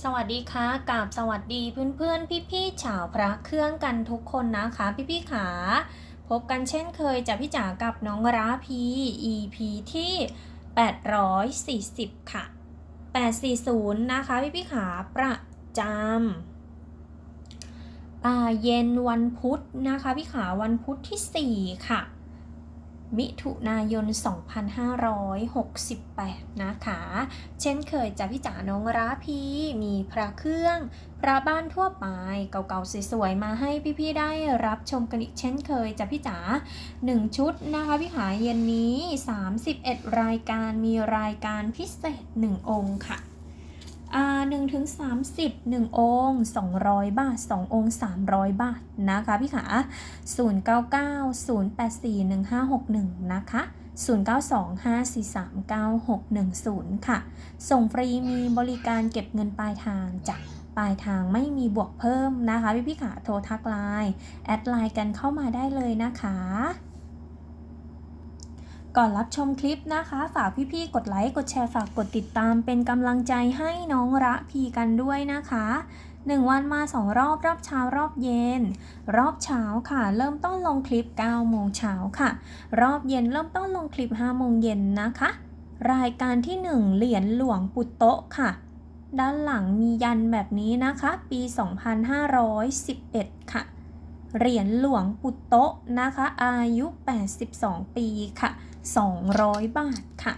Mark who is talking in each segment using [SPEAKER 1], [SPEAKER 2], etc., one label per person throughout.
[SPEAKER 1] สวัสดีค่ะกับสวัสดีเพื่อนๆพี่ๆชาวพระเครื่องกันทุกคนนะคะพี่ๆขา พบกันเช่นเคยจากพี่จ๋ากับน้องราพี EP ที่ 840 ค่ะ 840 นะคะพี่ๆขาประจำอ่าเย็นวันพุธนะคะพี่ขาวันพุธที่ 4 ค่ะ มิถุนายน 2568 นะคะ เช่นเคยจากพี่จ๋าน้องราพี มีพระเครื่อง พระบ้านทั่วไป เก่าๆสวยๆ มาให้พี่ๆ ได้รับชมกันอีกเช่นเคยจากพี่จ๋า1 ชุดนะคะพี่ขาเย็นนี้ 31 รายการมีรายการพิเศษ 1 องค์ค่ะ หนึ่งถึงสามสิบหนึ่งองค์สองร้อยบาทสององค์สามร้อยบาทนะคะพี่ขาศูนย์เก้าเก้าศูนย์แปดสี่หนึ่งห้าหกหนึ่งนะคะศูนย์เก้าสองห้าสี่สามเก้าหกหนึ่งศูนย์ค่ะ ส่งฟรีมีบริการเก็บเงินปลายทางจากปลายทางไม่มีบวกเพิ่มนะคะ พี่พี่ขาโทรทักไลน์แอดไลน์กันเข้ามาได้เลยนะคะ ก่อนรับชมคลิปนะคะ ฝากพี่ๆ กดไลค์ กดแชร์ ฝากกดติดตามเป็นกำลังใจให้น้องระพีกันด้วยนะคะ 1 วันมา 2 รอบ รอบเช้า รอบเย็น รอบเช้าค่ะ เริ่มต้นลงคลิป 9 โมงเช้าค่ะ รอบเย็นเริ่มต้นลงคลิป 5 โมงเย็นนะคะ รายการที่ 1 เหรียญหลวงปุโตะค่ะ ด้านหลังมียันแบบนี้นะคะ ปี 2511 ค่ะเหรียญหลวงปุโตะนะคะ อายุ 82 ปีค่ะ 200 บาทค่ะ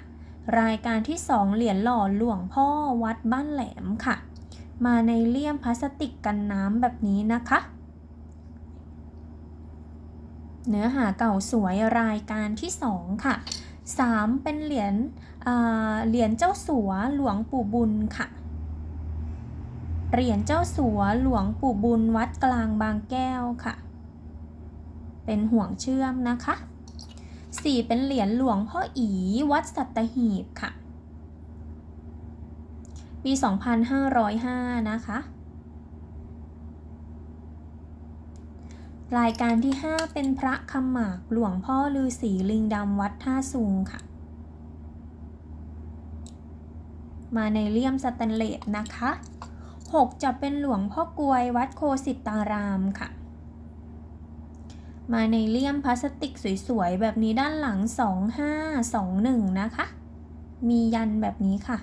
[SPEAKER 1] รายการที่ 2 เหรียญหล่อหลวงพ่อวัดบ้านแหลมค่ะ มาในเลี่ยมพลาสติกกันน้ำแบบนี้นะคะ เนื้อหาเก่าสวยรายการที่ 2 ค่ะ 3 เป็นเหรียญเหรียญเจ้าสัวหลวงปู่บุญค่ะ เหรียญเจ้าสัวหลวงปู่บุญวัดกลางบางแก้วค่ะ เป็นห่วงเชื่อมนะคะ 4 เป็นเหรียญหลวงพ่ออีวัดสัตหีบค่ะ ปี 2505 นะคะ รายการที่ 5 เป็นพระคำหมากหลวงพ่อฤาษีลิงดำวัดท่าซุงค่ะ มาในเลี่ยมสแตนเลสนะคะ 6 จะเป็นหลวงพ่อกวยวัดโคสิตารามค่ะ มาในเลี่ยมพลาสติกสวยๆ แบบนี้ด้านหลัง 2521 นะคะ มียันแบบนี้ค่ะ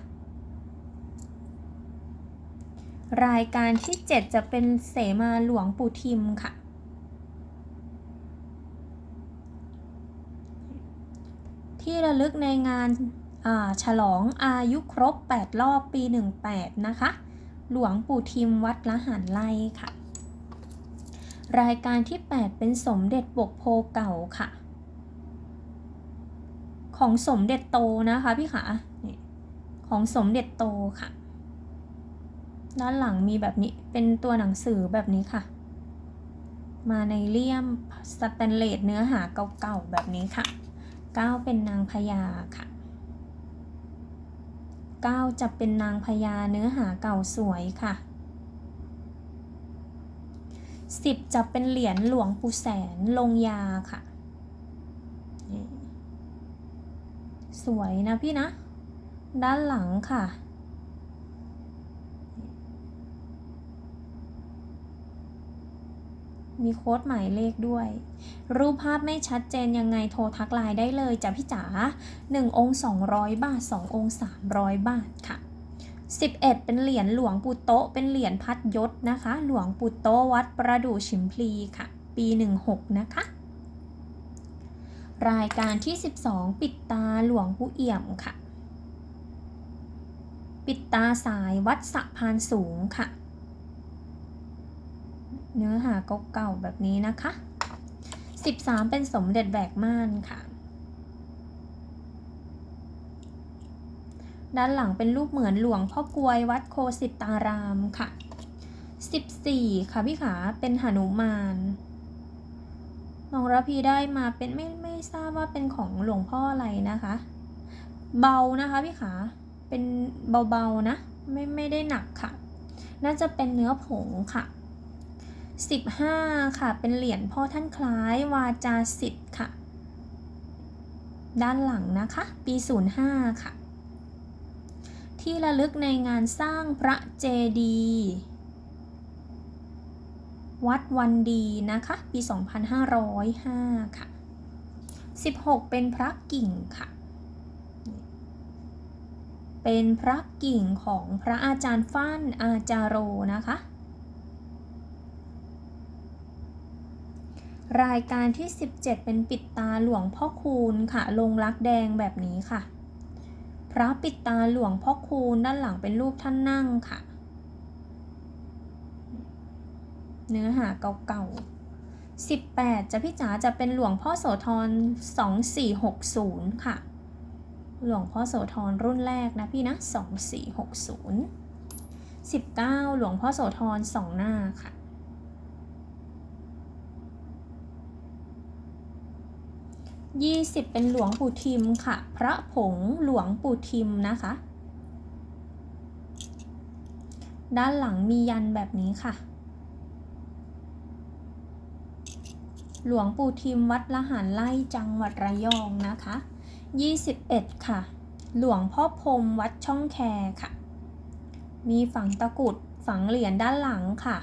[SPEAKER 1] รายการที่ 7 จะเป็นเสมาหลวงปู่ทิมค่ะ ที่ระลึกในงานาฉลองอายุครบ 8 รอบปี 18 นะคะ หลวงปู่ทิมวัดละหารไล่ค่ะ รายการที่ 8 เป็นสมเด็จปกโพเก่าค่ะ ของสมเด็จโตนะคะพี่ขาของสมเด็จโตค่ะ ด้านหลังมีแบบนี้เป็นตัวหนังสือแบบนี้ค่ะ มาในเลี่ยมสแตนเลสเนื้อหาเก่าๆแบบนี้ค่ะก้9เป็นนางพญาค่ะก้9จะเป็นนางพญาเนื้อหาเก่าสวยค่ะ 10 จะเป็นเหรียญหลวงปู่แสนลงยาค่ะ สวยนะพี่นะ ด้านหลังค่ะ มีโค้ดหมายเลขด้วย รูปภาพไม่ชัดเจนยังไงโทรทักไลน์ได้เลยจ้ะพี่จ๋า1องค์ 200 บาท 2 องค์ 300 บาทค่ะ 11 เป็นเหรียญหลวงปู่โตเป็นเหรียญพัดยศนะคะ หลวงปู่โตวัดประดู่ชิมพลีค่ะ ปี 16 นะคะ รายการที่ 12 ปิดตาหลวงปู่เอี่ยมค่ะ ปิดตาสายวัดสะพานสูงค่ะ เนื้อหาเก่าๆแบบนี้นะคะ 13 เป็นสมเด็จแบกม่านค่ะ ด้านหลังเป็นรูปเหมือนหลวงพ่อกวยวัดโคสิตารามค่ะ 14 ค่ะพี่ขาเป็นหนุมานน้องระพีได้มาเป็นไม่ไม่ทราบว่าเป็นของหลวงพ่ออะไรนะคะ เบานะคะพี่ขาเป็นเบาๆนะไม่ไม่ได้หนักค่ะ น่าจะเป็นเนื้อผงค่ะ 15 ค่ะ เป็นเหรียญพ่อท่านคล้ายวาจาสิทธิ์ค่ะ ด้านหลังนะคะ ปี 05 ค่ะ ที่ระลึกในงานสร้างพระเจดีย์วัดวันดีนะคะ ปี 2505 ค่ะ 16 เป็นพระกิ่งค่ะ เป็นพระกิ่งของพระอาจารย์ฟั่นอาจารโรนะคะ รายการที่ 17 เป็นปิดตาหลวงพ่อคูณค่ะ ลงรักแดงแบบนี้ค่ะ พระปิดตาหลวงพ่อคูณด้านหลังเป็นรูปท่านนั่งค่ะ เนื้อหาเก่าๆ 18 จะพี่จ๋าจะเป็นหลวงพ่อโสธร 2460 ค่ะ หลวงพ่อโสธรรุ่นแรกนะพี่นะ 2460 19 หลวงพ่อโสธรสองหน้าค่ะ 20 เป็นหลวงปู่ทิมค่ะ พระผงหลวงปู่ทิมนะคะ ด้านหลังมียันแบบนี้ค่ะ หลวงปู่ทิมวัดละหารไล่จังหวัดระยองนะคะ 21 ค่ะ หลวงพ่อพรมวัดช่องแคค่ะ มีฝังตะกุดฝังเหรียญด้านหลังค่ะ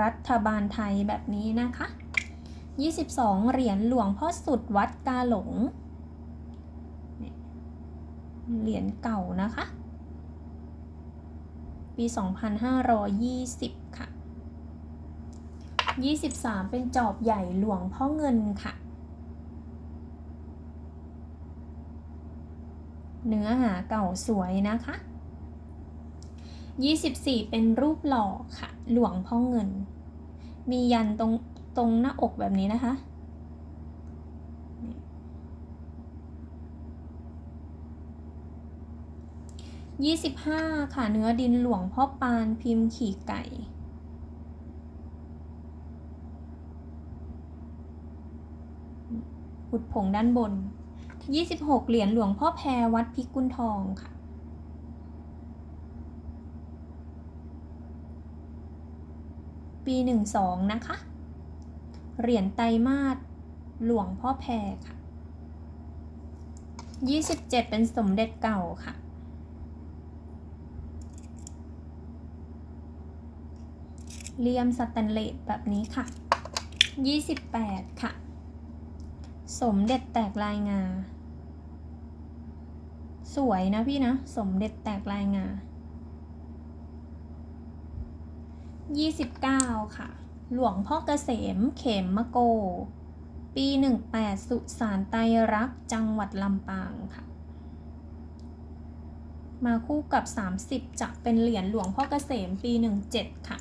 [SPEAKER 1] รัฐบาลไทยแบบนี้นะคะ 22 เหรียญหลวงพ่อสุดวัดกาหลง เหรียญเก่านะคะ ปี 2520 ค่ะ 23 เป็นจอบใหญ่หลวงพ่อเงินค่ะ เนื้อหาเก่าสวยนะคะ 24 เป็นรูปหล่อค่ะ หลวงพ่อเงิน มียันตรง ตรงหน้าอกแบบนี้นะคะ25ค่ะเนื้อดินหลวงพ่อปานพิมพ์ขี่ไก่หุดผงด้านบน 26 เหรียญหลวงพ่อแพรวัดพิกุลทองค่ะ ปี 12 นะคะ เหรียญไตรมาสหลวงพ่อแพรค่ะ 27 เป็นสมเด็จเก่าค่ะ เลียมสแตนเลสแบบนี้ค่ะ 28 ค่ะ สมเด็จแตกลายงา สวยนะพี่นะ สมเด็จแตกลายงา 29 ค่ะ หลวงพ่อเกษมเขมมะโก ปี 18 สุสานไตรักจังหวัดลำปางค่ะ มาคู่กับ 30 จะเป็นเหรียญหลวงพ่อเกษมปี 17 ค่ะ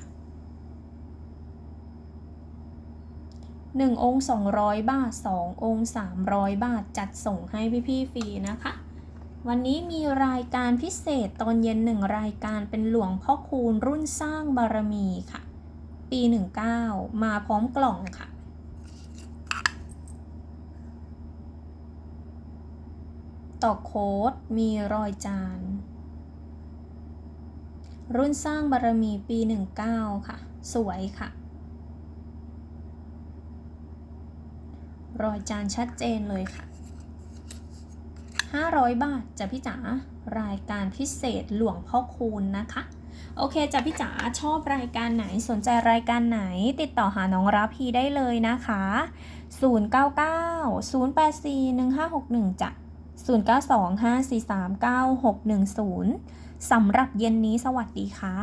[SPEAKER 1] 1 องค์ 200 บาท 2 องค์ 300 บาท จัดส่งให้พี่ๆฟรีนะคะวันนี้มีรายการพิเศษตอนเย็นหนึ่งรายการเป็นหลวงพ่อคูณรุ่นสร้างบารมีค่ะ ปี 19 มาพร้อมกล่องค่ะ ต่อโค้ดมีรอยจาน รุ่นสร้างบารมีปี 19 ค่ะ สวยค่ะ รอยจานชัดเจนเลยค่ะ 500 บาทจ้ะพี่จ๋ารายการพิเศษหลวงพ่อคูณนะคะ โอเคจ้ะพี่จ๋าชอบรายการไหนสนใจรายการไหน ติดต่อหาน้องรับพีได้เลยนะคะ 099 084 1561จ้ะ0925439610 สำหรับเย็นนี้สวัสดีค่ะ